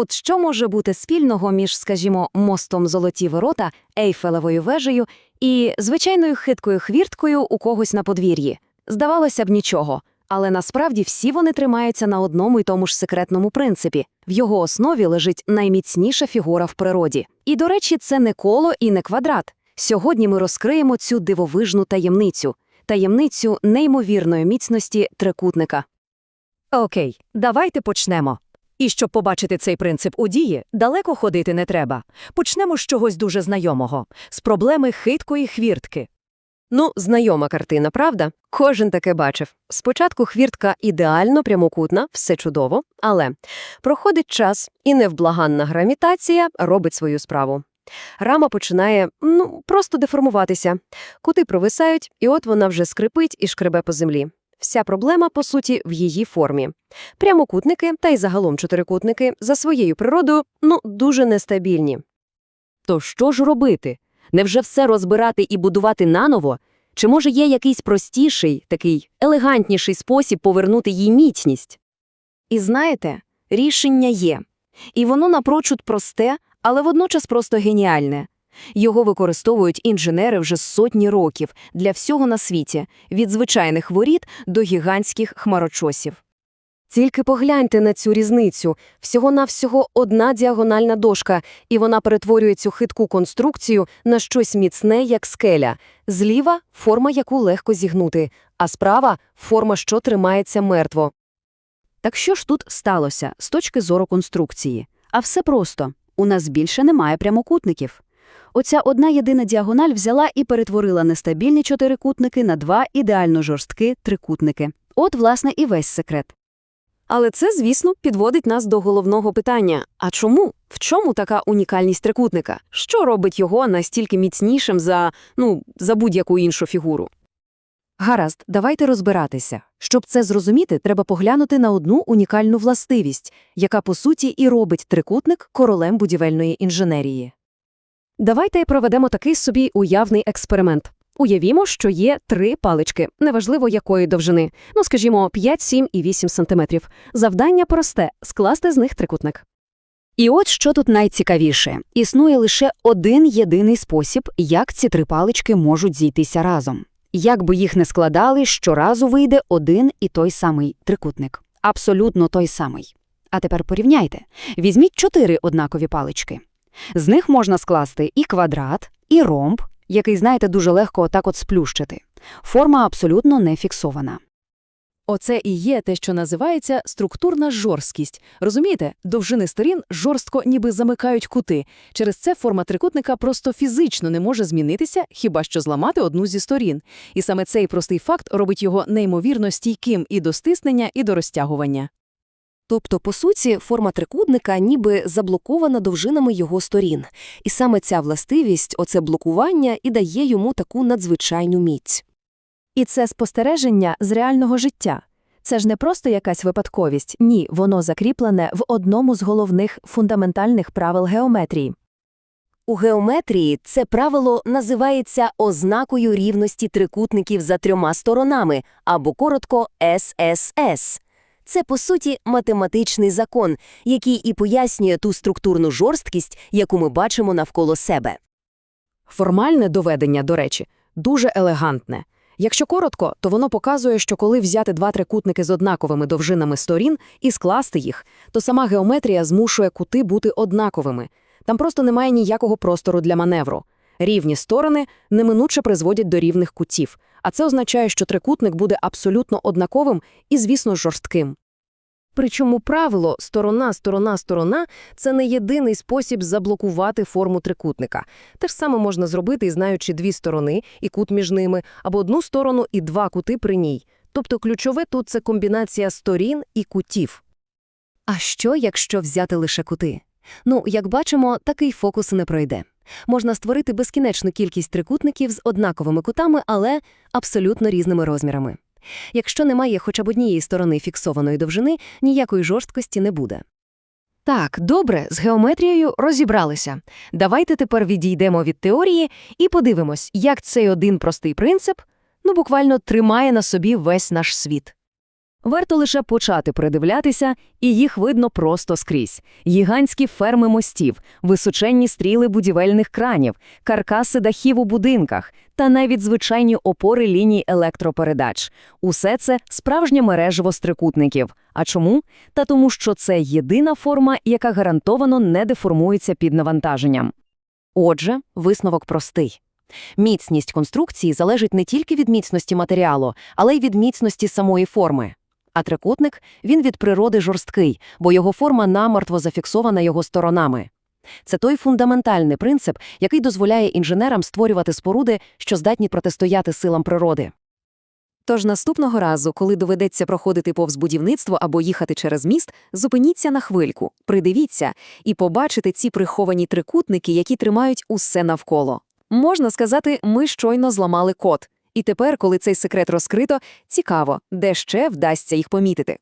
От що може бути спільного між, скажімо, мостом Золоті ворота, Ейфелевою вежею і звичайною хиткою хвірткою у когось на подвір'ї? Здавалося б, нічого. Але насправді всі вони тримаються на одному й тому ж секретному принципі. В його основі лежить найміцніша фігура в природі. І, до речі, це не коло і не квадрат. Сьогодні ми розкриємо цю дивовижну таємницю таємницю неймовірної міцності трикутника. Окей, давайте почнемо. І щоб побачити цей принцип у дії, далеко ходити не треба. Почнемо з чогось дуже знайомого – з проблеми хиткої хвіртки. Ну, знайома картина, правда? Кожен таке бачив. Спочатку хвіртка ідеально прямокутна, все чудово, але проходить час, і невблаганна гравітація робить свою справу. Рама починає, ну, просто деформуватися. Кути провисають, і от вона вже скрипить і шкребе по землі. Вся проблема, по суті, в її формі. Прямокутники, та й загалом чотирикутники, за своєю природою, ну, дуже нестабільні. То що ж робити? Невже все розбирати і будувати наново? Чи може є якийсь простіший, такий елегантніший спосіб повернути їй міцність? І знаєте, рішення є. І воно напрочуд просте, але водночас просто геніальне. Його використовують інженери вже сотні років для всього на світі, від звичайних воріт до гігантських хмарочосів. Тільки погляньте на цю різницю. Всього-навсього одна діагональна дошка, і вона перетворює цю хитку конструкцію на щось міцне, як скеля. Зліва – форма, яку легко зігнути, а справа – форма, що тримається мертво. Так що ж тут сталося з точки зору конструкції? А все просто. У нас більше немає прямокутників. Оця одна єдина діагональ взяла і перетворила нестабільні чотирикутники на два ідеально жорсткі трикутники. От, власне, і весь секрет. Але це, звісно, підводить нас до головного питання. А чому? В чому така унікальність трикутника? Що робить його настільки міцнішим за, ну, за будь-яку іншу фігуру? Гаразд, давайте розбиратися. Щоб це зрозуміти, треба поглянути на одну унікальну властивість, яка, по суті, і робить трикутник королем будівельної інженерії. Давайте проведемо такий собі уявний експеримент. Уявімо, що є три палички, неважливо якої довжини, ну, скажімо, 5, 7 і 8 сантиметрів. Завдання просте – скласти з них трикутник. І от що тут найцікавіше. Існує лише один єдиний спосіб, як ці три палички можуть зійтися разом. Як би їх не складали, щоразу вийде один і той самий трикутник. Абсолютно той самий. А тепер порівняйте. Візьміть чотири однакові палички. З них можна скласти і квадрат, і ромб, який, знаєте, дуже легко отак от сплющити. Форма абсолютно не фіксована. Оце і є те, що називається структурна жорсткість. Розумієте, довжини сторін жорстко ніби замикають кути. Через це форма трикутника просто фізично не може змінитися, хіба що зламати одну зі сторін. І саме цей простий факт робить його неймовірно стійким і до стиснення, і до розтягування. Тобто, по суті, форма трикутника ніби заблокована довжинами його сторін. І саме ця властивість, оце блокування, і дає йому таку надзвичайну міць. І це спостереження з реального життя. Це ж не просто якась випадковість, ні, воно закріплене в одному з головних фундаментальних правил геометрії. У геометрії це правило називається ознакою рівності трикутників за трьома сторонами, або коротко ССС. Це, по суті, математичний закон, який і пояснює ту структурну жорсткість, яку ми бачимо навколо себе. Формальне доведення, до речі, дуже елегантне. Якщо коротко, то воно показує, що коли взяти два трикутники з однаковими довжинами сторін і скласти їх, то сама геометрія змушує кути бути однаковими. Там просто немає ніякого простору для маневру. Рівні сторони неминуче призводять до рівних кутів, а це означає, що трикутник буде абсолютно однаковим і, звісно, жорстким. Причому правило сторона, сторона, сторона це не єдиний спосіб заблокувати форму трикутника. Те ж саме можна зробити, знаючи дві сторони і кут між ними, або одну сторону і два кути при ній. Тобто ключове тут це комбінація сторін і кутів. А що, якщо взяти лише кути? Ну, як бачимо, такий фокус не пройде. Можна створити безкінечну кількість трикутників з однаковими кутами, але абсолютно різними розмірами. Якщо немає хоча б однієї сторони фіксованої довжини, ніякої жорсткості не буде. Так, добре, з геометрією розібралися. Давайте тепер відійдемо від теорії і подивимось, як цей один простий принцип ну буквально тримає на собі весь наш світ. Варто лише почати придивлятися, і їх видно просто скрізь. Гігантські ферми мостів, височенні стріли будівельних кранів, каркаси дахів у будинках та навіть звичайні опори ліній електропередач. Усе це справжнє мережево з трикутників. А чому? Та тому, що це єдина форма, яка гарантовано не деформується під навантаженням. Отже, висновок простий. Міцність конструкції залежить не тільки від міцності матеріалу, але й від міцності самої форми. А трикутник, він від природи жорсткий, бо його форма намертво зафіксована його сторонами. Це той фундаментальний принцип, який дозволяє інженерам створювати споруди, що здатні протистояти силам природи. Тож наступного разу, коли доведеться проходити повз будівництво або їхати через міст, зупиніться на хвильку, придивіться і побачите ці приховані трикутники, які тримають усе навколо. Можна сказати, ми щойно зламали код. І тепер, коли цей секрет розкрито, цікаво, де ще вдасться їх помітити.